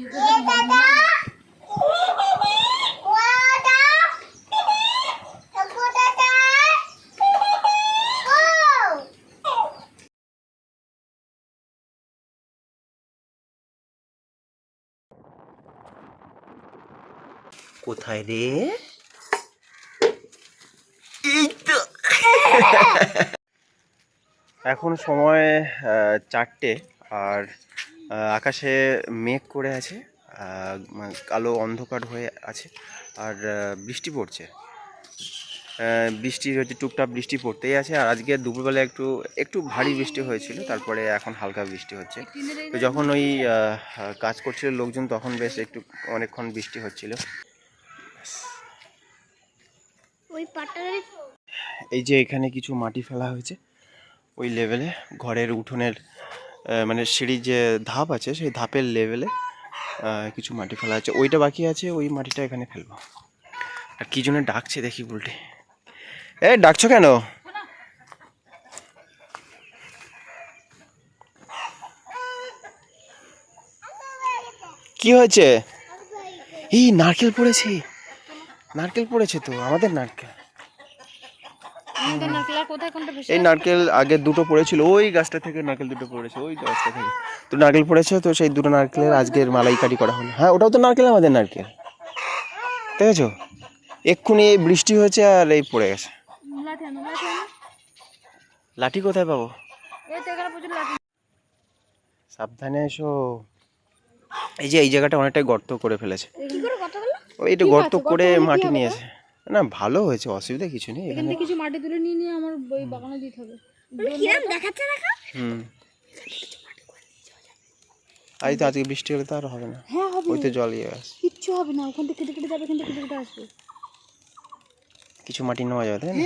কোথায় রে? এখন সময় চারটে আর আকাশে মেঘ করে আছে কালো অন্ধকার হয়ে আছে আর বৃষ্টি পড়ছে। বৃষ্টি হচ্ছে টুপটাপ বৃষ্টি পড়তেই আছে আর আজকে দুপুরবেলা একটু একটু ভারী বৃষ্টি হয়েছিল তারপরে এখন হালকা বৃষ্টি হচ্ছে। তো যখন ওই কাজ করছিল লোকজন তখন বেশ একটু অনেকক্ষণ বৃষ্টি হচ্ছিল। এই যে এখানে কিছু মাটি ফেলা হয়েছে ওই লেভেলে ঘরের উঠোনের মানে সিঁড়ির যে ধাপ আছে, সেই ধাপের লেভেলে কিছু মাটি ফেলা আছে। ওইটা বাকি আছে, ওই মাটিটা এখানে ফেলব। আর কি জন্য ডাকছে দেখি উল্টে। এ, ডাকছো কেন? কি হয়েছে? এই নারকেল পড়েছে। নারকেল পড়েছে তো, আমাদের নারকেল আমাদের নারকেল আর কোথায় কোনটা বেশি এই নারকেল আগে দুটো পড়েছিল ওই গাছটা থেকে নারকেল দুটো পড়েছে ওই গাছটা থেকে। তো নারকেল পড়েছে তো সেই দুটো নারকেলের আজকের মালাইকারি করা হলো। হ্যাঁ ওটাও তো নারকেল আমাদের নারকেল। ঠিক আছে এক্ষুনি এই বৃষ্টি হয়েছে আর এই পড়ে গেছে। লাঠি কোথায় পাবো? সাবধানে এসো। এই যে এই জায়গাটা অনেকটাই গর্ত করে ফেলেছে। ওই একটু গর্ত করে মাটি নিয়েছে না ভালো হয়েছে অসুবিধা কিছু নেই এখান থেকে কিছু মাটি তুলে নিয়ে নিয়ে আমার ওই বাগানে দিতে হবে। কিরম দেখাচ্ছে দেখা হুম। আজ তো আজকে বৃষ্টি হলে তো আর হবে না। হ্যাঁ হবে ওই তো জল ইয়ে আছে কিচ্ছু হবে না ওখান থেকে কেটে কেটে যাবে এখান থেকে কেটে কেটে আসবে। কিছু মাটি নেওয়া যাবে তাই না?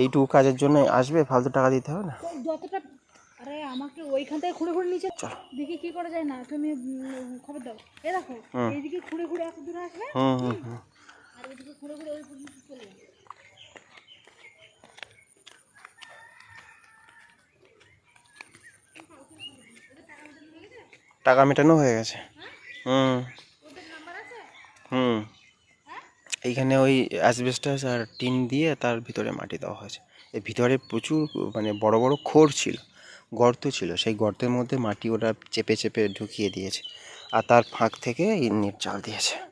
এইটুকু কাজের জন্য আসবে ফালতু টাকা দিতে হবে না? যতটা আরে আমাকে ওইখান থেকে খুঁড়ে খুঁড়ে নিচে চল। দেখি কি করা যায় না তুমি খবর দাও। এ দেখো হুম। এইদিকে খুঁড়ে খুঁড়ে এত দূরে আসবে? হুম হুম হুম। আর ওইদিকে খুঁড়ে খুঁড়ে ওই পর্যন্ত চলে টাকা মেটানো হয়ে গেছে। হুম। হুম। এইখানে ওই অ্যাসবেস্টাস আর টিন দিয়ে তার ভিতরে মাটি দেওয়া হয়েছে। এর ভিতরে প্রচুর মানে বড় বড় খোর ছিল গর্ত ছিল। সেই গর্তের মধ্যে মাটি ওরা চেপে চেপে ঢুকিয়ে দিয়েছে। আর তার ফাঁক থেকে এই নেট চাল দিয়েছে।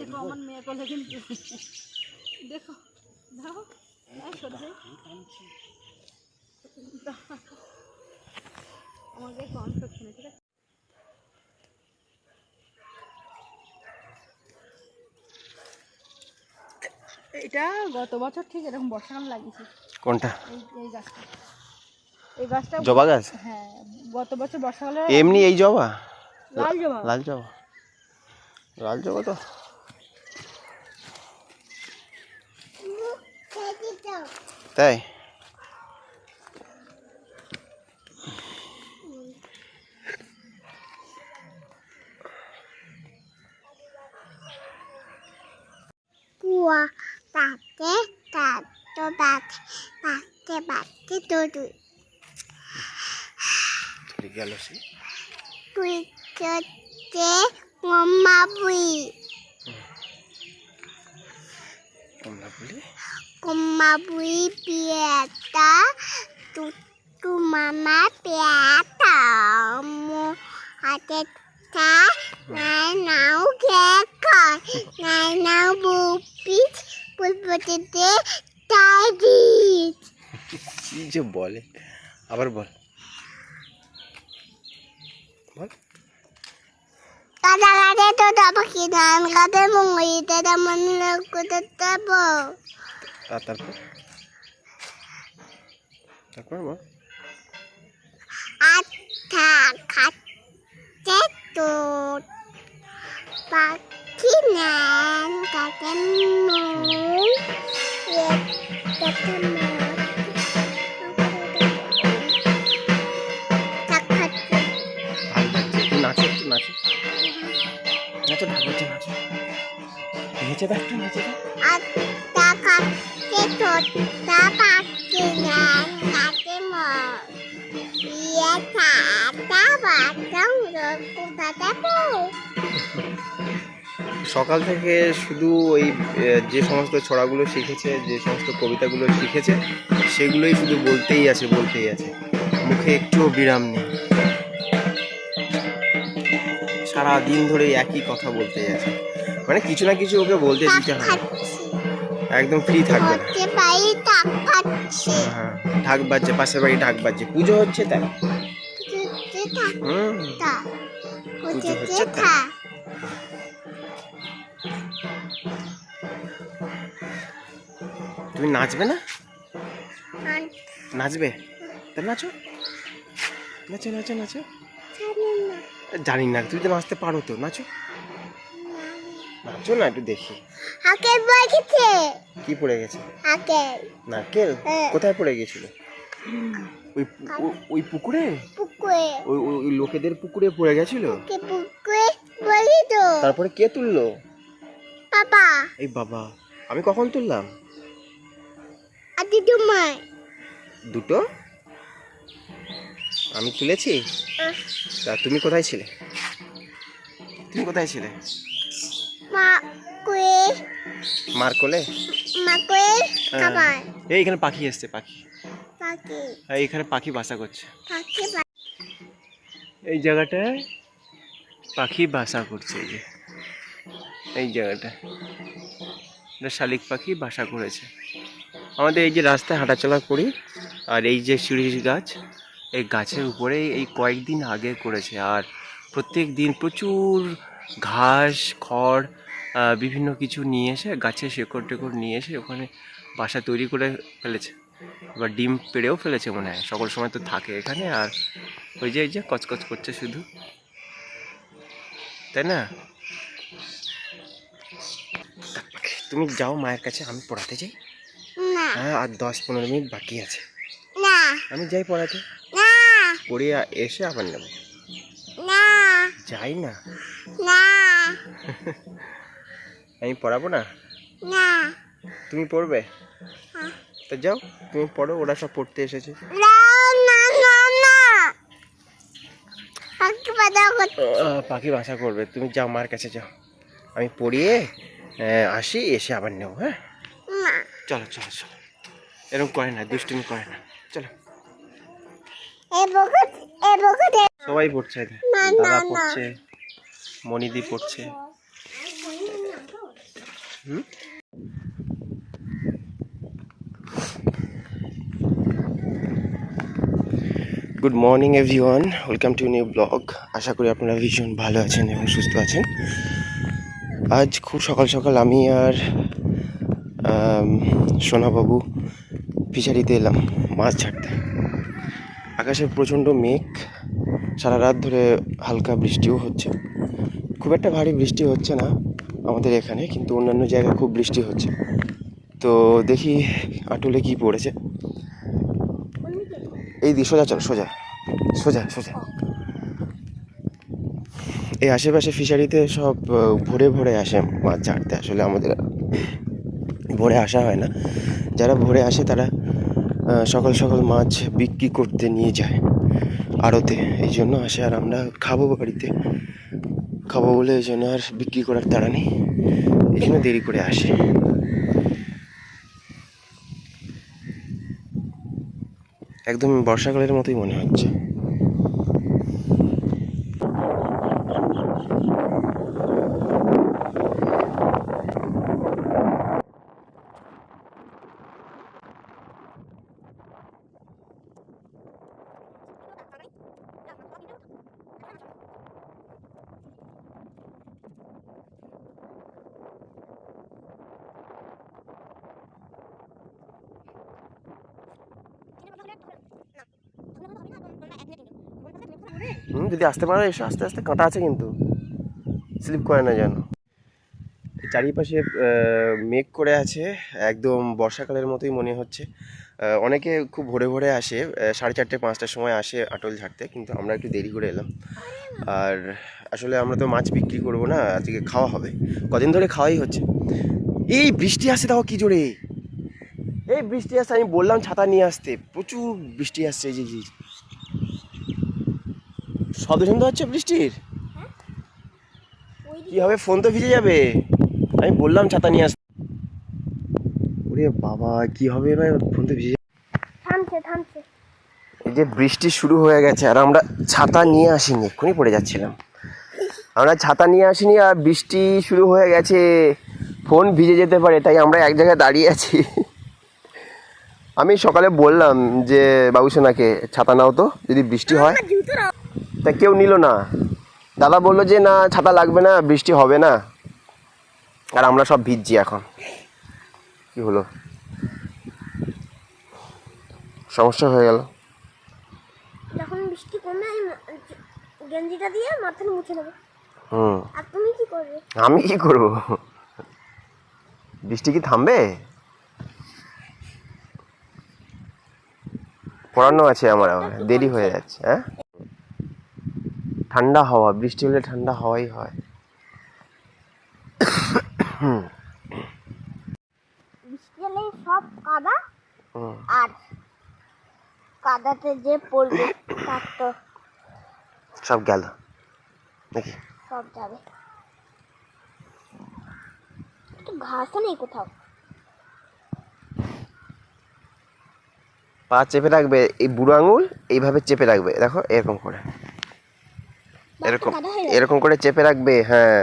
দেখো আমার মেয়ে কোলে কিন্তু দেখো দেখো এই সরে যাই। আমাকে কম করছে না ঠিক আছে এটা গত বছর ঠিক এরকম বর্ষাকাল লাগিয়েছি। কোনটা? এই এই গাছটা। এই গাছটা জবা গাছ? হ্যাঁ গত বছর বর্ষাকালে এমনি এই জবা? লাল জবা। লাল জবা। লাল জবা তো তাই cua bà té bà cho bà bà té bà té tôi tôi regalo sí tôi cho té mamá ừ. ngon mamá bui তোমরা বলি mama bui pieta tu tu mama pieta mu ate ta nai nau keka nai nau bupit bulbutite taidit কি যে বলে আবার বল বল Kada kada to dapat kita kada mungkin tidak menurut tabo. আর তারপর? তারপর বল. Ya kakenu. Takat ভালো লাগছে একটু নাচো একটু নাচো। নাচো ঢাক বাজছে নাচো। নেচে দাও একটু নেচে দাও পাখি গান ইয়ে ছাতা কোথাতে সকাল থেকে শুধু ওই যে সমস্ত ছড়াগুলো শিখেছে যে সমস্ত কবিতাগুলো শিখেছে সেগুলোই শুধু বলতেই আছে বলতেই আছে। মুখে একটুও বিরাম নেই। সারা দিন ধরে একই কথা বলতেই আছে। মানে কিছু না কিছু ওকে বলতে দিতে হয়। একদম ফ্রি থাকবে না। হচ্ছে পাই তাক খাচ্ছি হ্যাঁ ঢাক বাজছে পাশের বাড়ি ঢাক বাজছে। পুজো হচ্ছে তাই? হুম। পুজো হচ্ছে। তুমি নাচবে না? নাচবে? তা নাচো। নাচো নাচো নাচো। জানি না তুমি তো নাচতে পারো তো। নাচো। নাচো না একটু দেখি। আকেল বলেছে কি পড়ে গেছে? আকেল নারকেল? হ্যাঁ। কোথায় পড়ে গেছিল? ওই ওই পুকুরে? পুকুরে। ওই ওই- লোকেদের পুকুরে পড়ে গেছিল? কে পুকুরে বলি তো। তারপরে কে তুললো? পাপা। এই বাবা আমি কখন তুললাম? আদি তোমার দুটো? আমি তুলেছি? তা তুমি কোথায় ছিলে? তুমি কোথায় ছিলে? মার কোলে? হ্যাঁ। খাবার এই এখানে পাখি এসছে পাখি। পাখি। এই এখানে পাখি বাসা করছে। এই জায়গাটায় পাখি বাসা করছে এই যে। এই জায়গাটা। এটা শালিক পাখি বাসা করেছে। আমাদের এই যে রাস্তায় হাঁটাচলা করি আর এই যে শিরিষ গাছ এই গাছের উপরে এই কয়েকদিন আগে করেছে। আর প্রত্যেক দিন প্রচুর ঘাস খড় বিভিন্ন কিছু নিয়ে এসে গাছের শেকড় টেকড় নিয়ে এসে ওখানে বাসা তৈরি করে ফেলেছে। এবার ডিম পেড়েও ফেলেছে মনে হয়। সকল সময় তো থাকে এখানে আর ওই যে এই যে কচকচ করছে শুধু। তাই না? তুমি যাও মায়ের কাছে আমি পড়াতে যাই? হ্যাঁ আর দশ পনেরো মিনিট বাকি আছে। আমি যাই পড়াতে? না। পড়ে এসে আবার নেব। যাই না। না। আমি পড়াবো না? না। তুমি পড়বে? হ্যাঁ। তা যাও তুমি পড়ো ওরা সব পড়তে এসেছে। পাখি বাসা করবে। তুমি যাও মার কাছে যাও। আমি পড়িয়ে আসি এসে আবার নেব হ্যাঁ? চলো চলো চলো। এরকম করে না দুষ্টুমি করে না। চলো। সবাই পড়ছে দাদা পড়ছে মনিদি পড়ছে। Good morning everyone welcome to new blog আশা করি আপনারা ভীষণ ভালো আছেন এবং সুস্থ আছেন। আজ খুব সকাল সকাল আমি আর সোনাবাবু ফিশারিতে এলাম মাছ ছাড়তে। আকাশে প্রচণ্ড মেঘ, সারা রাত ধরে হালকা বৃষ্টিও হচ্ছে। খুব একটা ভারী বৃষ্টি হচ্ছে না। আমাদের এখানে, কিন্তু অন্যান্য জায়গায় খুব বৃষ্টি হচ্ছে। তো দেখি আটলে কি পড়েছে। এই দি, সোজা চল, সোজা। সোজা সোজা। এই আশেপাশে ফিশারিতে সব ভোরে ভোরে আসে মাছ ছাড়তে। আসলে আমাদের ভোরে আসা হয় না। যারা ভোরে আসে তারা সকাল সকাল মাছ বিক্রি করতে নিয়ে যায় আড়তে। এই জন্য আসে, আর আমরা খাব বাড়িতে। খাব বলে ওই জন্য আর বিক্রি করার তাড়া নেই। এই জন্য দেরি করে আসে। একদম বর্ষাকালের মতোই মনে হচ্ছে। হুম, যদি আসতে পারো, এসো আস্তে আস্তে কাঁটা আছে কিন্তু। স্লিপ করে না যেন। চারিপাশে মেঘ করে আছে, একদম বর্ষাকালের মতোই মনে হচ্ছে। অনেকে খুব ভোরে ভোরে আসে সাড়ে চারটে, পাঁচটার সময় আসে আটল ঝাড়তে, কিন্তু আমরা একটু দেরি করে এলাম। আর আসলে আমরা তো মাছ বিক্রি করব না, আজকে খাওয়া হবে। কদিন ধরে খাওয়াই হচ্ছে। এই বৃষ্টি আসছে তাও কি জোরে? এই বৃষ্টি আসছে আমি বললাম ছাতা নিয়ে আসতে। প্রচুর বৃষ্টি আসছে এই যে। শব্দ শুনতে হচ্ছে বৃষ্টির? কি হবে? ফোন তো ভিজে যাবে। আমি বললাম ছাতা নিয়ে আসতে ওরে বাবা কি হবে এবার? ফোন তো ভিজে থামছে থামছে। এই যে বৃষ্টি শুরু হয়ে গেছে আর আমরা ছাতা নিয়ে আসিনি এক্ষুনি পড়ে যাচ্ছিলাম। আমরা ছাতা নিয়ে আসিনি আর বৃষ্টি শুরু হয়ে গেছে। ফোন ভিজে যেতে পারে তাই আমরা এক জায়গায় দাঁড়িয়ে আছি। আমি সকালে বললাম যে বাবুসোনাকে ছাতা নাও তো যদি বৃষ্টি হয়। তা কেউ নিল না। দাদা বলল যে না ছাতা লাগবে না বৃষ্টি হবে না। আর আমরা সব ভিজছি এখন। কি হলো? সমস্যা হয়ে গেল। যখন বৃষ্টি কমে আমি গেঞ্জিটা দিয়ে মাথাটা মুছে নেব। হুম। আর তুমি কি করবে? আমি কি করব? বৃষ্টি কি থামবে? পড়ানো আছে আমার আবার। দেরি হয়ে যাচ্ছে হ্যাঁ? ঠান্ডা হাওয়া বৃষ্টি হলে ঠান্ডা হাওয়াই হয়। বৃষ্টি হলে সব কাদা। আর কাদাতে যে পড়বে তার তো সব গেল। নাকি? সব যাবে। একটু ঘাসও নেই কোথাও। পা চেপে রাখবে এই বুড়ো আঙুল এইভাবে চেপে রাখবে। দেখো এরকম করে। এরকম। এরকম করে চেপে রাখবে হ্যাঁ।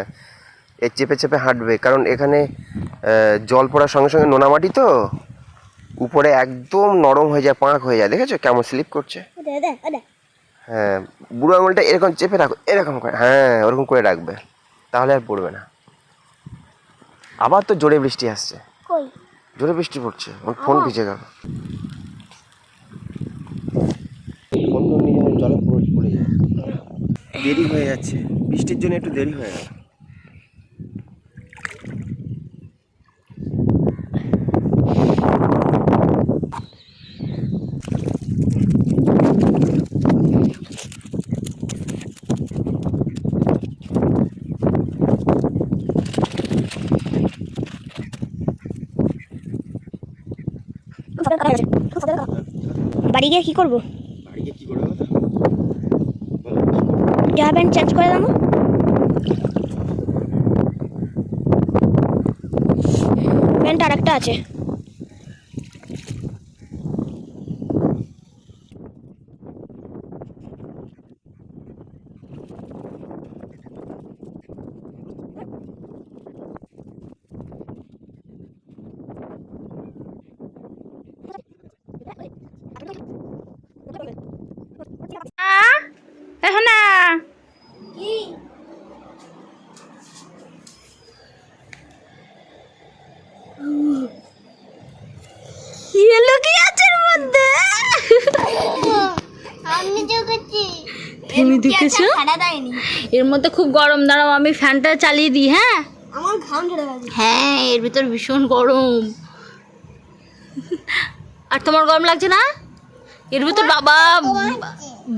এই চেপে চেপে হাঁটবে কারণ এখানে জল পড়ার সঙ্গে সঙ্গে নোনা মাটি তো উপরে একদম নরম হয়ে যায় পাঁক হয়ে যায় দেখেছ কেমন স্লিপ করছে? হ্যাঁ বুড়ো আঙুলটা এরকম চেপে রাখো এরকম করে হ্যাঁ ওরকম করে রাখবে তাহলে আর পড়বে না। আবার তো জোরে বৃষ্টি আসছে। জোরে বৃষ্টি পড়ছে ফোন? ভিজে গেল ফোন টোন নিয়ে যেন জলে পড়ে পড়ে যায় দেরি হয়ে যাচ্ছে। বৃষ্টির জন্য একটু দেরি হয়ে গেল। বাড়ি গিয়ে কি করব বাড়ি গিয়ে কি করবে বলো? জামা প্যান্ট চেঞ্জ করে দেবো প্যান্ট আর একটা আছে এখন না এলো কি আছে এর মধ্যে আমি দেখেছি তুমি দেয়নি। এর মধ্যে খুব গরম দাঁড়াও আমি ফ্যানটা চালিয়ে দিই হ্যাঁ? আমার ঘাম ঝরে গেছে। হ্যাঁ এর ভিতর ভীষণ গরম। আর তোমার গরম লাগছে না? এর ভিতর বাবা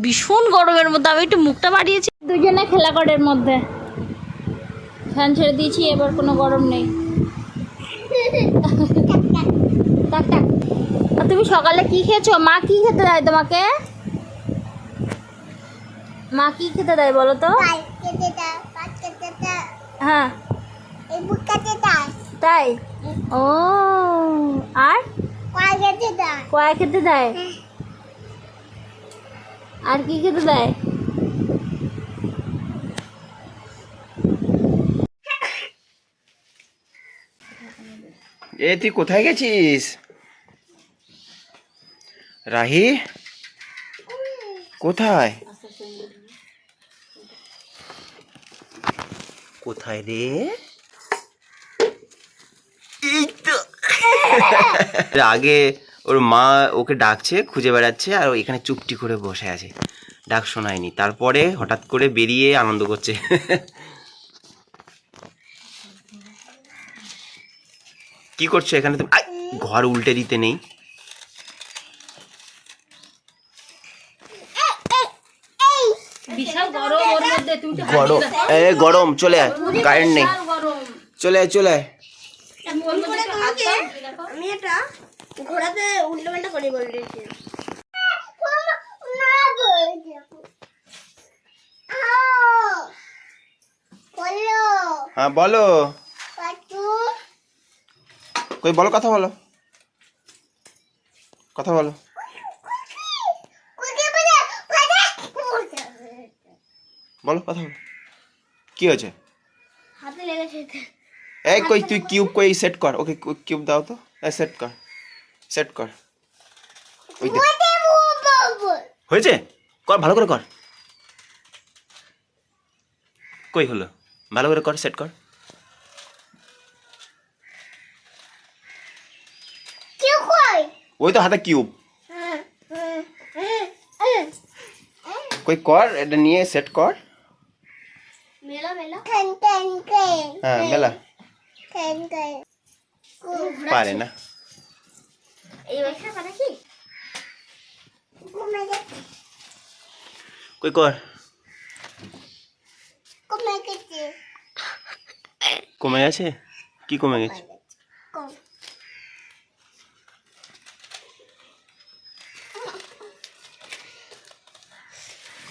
ভীষণ গরমের মধ্যে আমি একটু মুখটা বাড়িয়েছি। দুজনে খেলা করে এর মধ্যে। ফ্যান ছেড়ে দিয়েছি এবার কোনো গরম নেই। তুমি সকালে কি খেয়েছো? মা কি খেতে দেয় তোমাকে? মা কি খেতে দেয় বলো তো? পাই কেটে কেটে হ্যাঁ। তাই? ও আর? কয়া খেতে দেয়? আর কি খেতে দেয়? এ তুই কোথায় গেছিস? রাহি? কোথায়? কোথায় রে? এই তো। আগে ওর মা ওকে ডাকছে খুঁজে বেড়াচ্ছে আর এখানে চুপটি করে বসে আছে। ডাক শোনায়নি। তারপরে হঠাৎ করে বেরিয়ে আনন্দ করছে। কি করছ এখানে? তুমি আই, ঘর উল্টে দিতে নেই। গরম। এ গরম চলে আয়। কারেন্ট নেই। চলে আয় চলে আয়। আমি এটা ঘোড়াতে উল্টো পাল্টা করে হ্যাঁ বলো। কই বলো কথা বলো। কথা বলো কুকি বলে বলে বলো কথা বলো। কি হয়েছে? হাতে লেগেছে এই কই তুই কিউব কই সেট কর। ওকে কিউব দাও তো। এই সেট কর। সেট কর। ওই দেখ। হয়েছে? কর ভালো করে কর। কই হলো? ভালো করে কর সেট কর। ওই তো হাতে কিউব কই কর এটা নিয়ে সেট কর মেলা মেলা টেন টেন টেন হ্যাঁ মেলা। পারে না। কই কর। কমে গেছে? কি কমে গেছে কম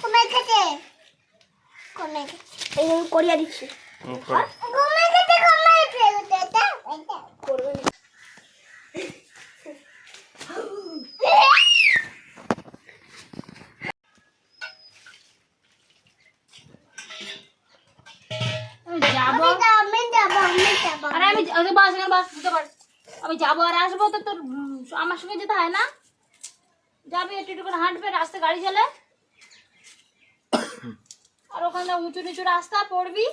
কমে গেছে কমে গেছে এই করিয়া দিচ্ছি হুম, কর। কমে গেছে কমে গেছে এটা এটা করবে না আমি যাব আমি যাব আমি যাব আরে আমি আগে বাস এখানে বাস দিতে পার আমি যাব আর আসব তো তোর উম, আমার সঙ্গে যেতে হয় না যাবি একটু একটু করে হাঁটবে রাস্তায় গাড়ি চলে আর ওখানে উঁচু রাস্তা পড়বি?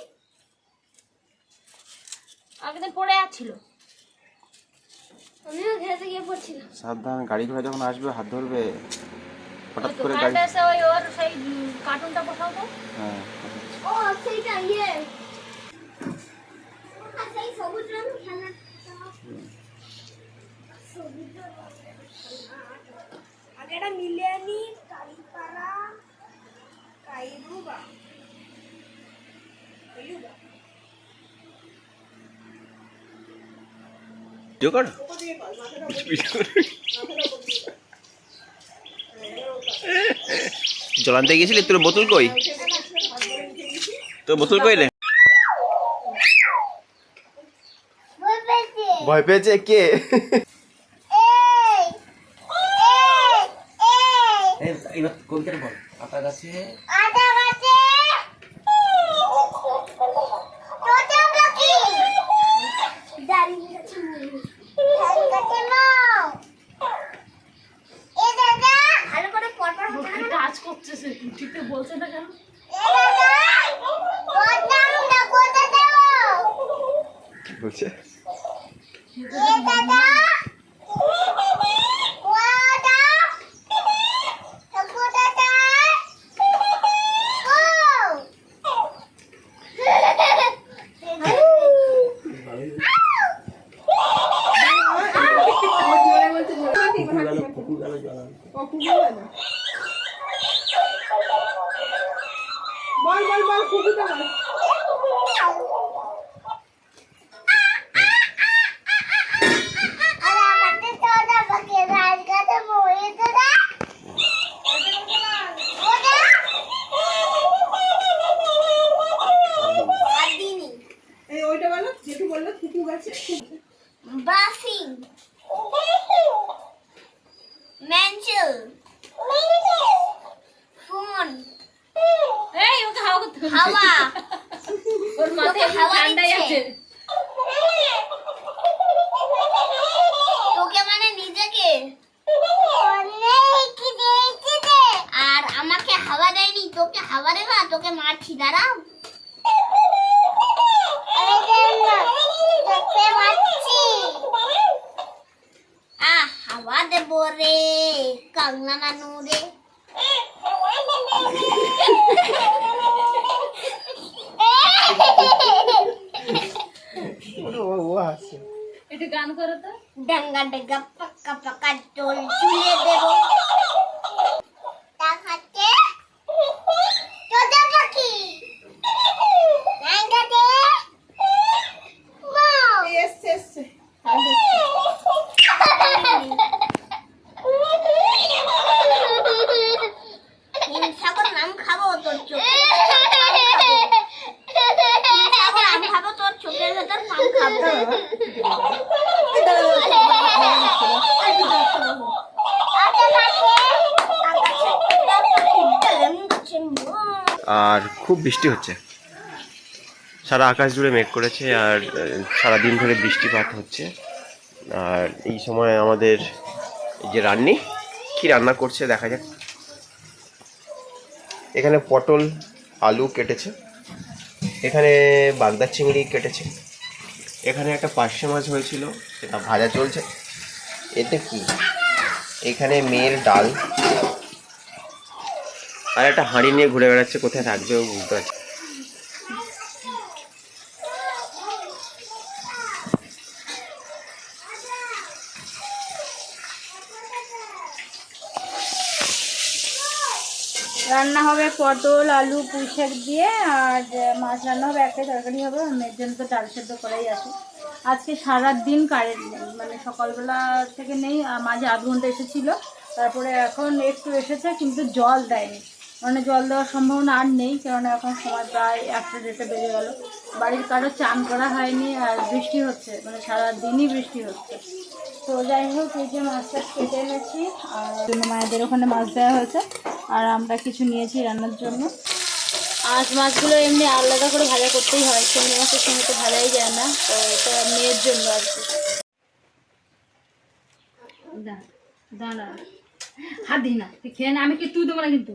আগেদিন পড়ে যাচ্ছিল। আমিও ঘেসে গিয়ে পড়ছিলাম। সাবধান গাড়ি ঘোড়া যখন আসবে হাত ধরবে। হঠাৎ করে গাড়ি এসে ওই ওর সেই কার্টুনটা বসাও তো। হ্যাঁ। ও সেইটা ইয়ে। সেই সবুজ রঙ খেলা সবুজ রঙ আগে এটা কালীপাড়া কাইরুবা। ভিডিও কর জলান্তে গেছিলি তোর বোতল কই তোর বোতল কই রে ভয় পেয়েছে কে এই এই এই এবার কবিতাটা বল আটা গাছে তোতা পাখি দাঁড়িয়ে আছে ধান গাছে মাও এ দাদা ভালো করে পরপর হচ্ছে না কাজ করছে সে ঠিক বলছে না কেন এ দাদা বদনাম না করতে দেবো কি বলছে এ দাদা ওয়াদা ঠাকুর দাদা ও বল বল বল কুকুরটা বল এই ওইটা বলো যেটু বলল কুকু গাছে Bathing. Mantle. Phone. এই ওকে হাওয়া। করতে হবে। হাওয়া ওর মাথায় হাওয়া ঠান্ডাই আছে। তোকে মানে নিজেকে। আর আমাকে হাওয়া দেয়নি তোকে হাওয়া দেবা তোকে মারছি দাঁড়াও। আহ হাওয়া দেব রে কাংনা নানু রে। একটু গান করো তো। ডাঙ্গা ডাঙ্গা পাক্কা পাক্কা চুলে দেব। খুব বৃষ্টি হচ্ছে। সারা আকাশ জুড়ে মেঘ করেছে আর সারা দিন ধরে বৃষ্টিপাত হচ্ছে। আর এই সময় আমাদের যে রান্নি, কি রান্না করছে দেখা যাক। এখানে পটল, আলু কেটেছে। এখানে বাগদা চিংড়ি কেটেছে। এখানে একটা পার্শে মাছ হয়েছিল, সেটা ভাজা চলছে। এতে কি? এখানে মেয়ের ডাল। আর একটা হাঁড়ি নিয়ে ঘুরে বেড়াচ্ছে, কোথায় থাকবে ও বুঝতে পারছি রান্না হবে পটল, আলু, পুঁই শাক দিয়ে, আর মাছ রান্না হবে, একটাই তরকারি হবে মেয়ের জন্য তো চাল সেদ্ধ করাই আছে। আজকে সারা দিন কারেন্ট নেই মানে সকালবেলা থেকে নেই মাঝে আধ ঘণ্টা এসেছিল, তারপরে এখন একটু এসেছে, কিন্তু জল দেয়নি। মানে জল দেওয়ার সম্ভাবনা আর নেই, কেননা এখন সময় প্রায় একটা দেড়টা বেজে গেল। বাড়ির কারও চান করা হয়নি আর বৃষ্টি হচ্ছে মানে সারা দিনই বৃষ্টি হচ্ছে। তো যাই হোক, এই যে মাছটা কেটে এনেছি, আর মায়েদের ওখানে মাছ দেওয়া হয়েছে, আর আমরা কিছু নিয়েছি রান্নার জন্য। আজ মাছগুলো এমনি আলাদা করে ভাজা করতেই হয়, চিংড়ি মাছের সঙ্গে তো ভাজাই যায় না, তো এটা মেয়ের জন্য আর কি। দাঁড়া হাত দিই না, তুই খেয়ে না, আমি কি তুই দেবো না কিন্তু?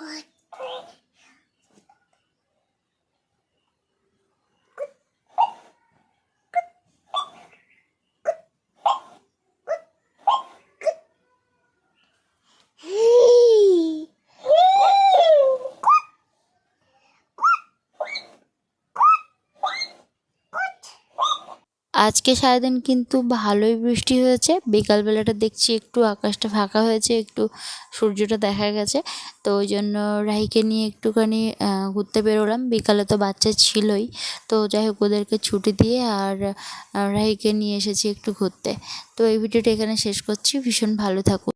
あっ。আজকে সারাদিন কিন্তু ভালোই বৃষ্টি হয়েছে। বিকালবেলাটা দেখছি একটু আকাশটা ফাঁকা হয়েছে, একটু সূর্যটা দেখা গেছে। তো ওই জন্য রাহিকে নিয়ে একটুখানি ঘুরতে বেরোলাম। বিকালে তো বাচ্চা ছিলই। তো যাই হোক, ওদেরকে ছুটি দিয়ে আর রাহিকে নিয়ে এসেছি একটু ঘুরতে। তো এই ভিডিওটা এখানে শেষ করছি। ভীষণ ভালো থাকুন।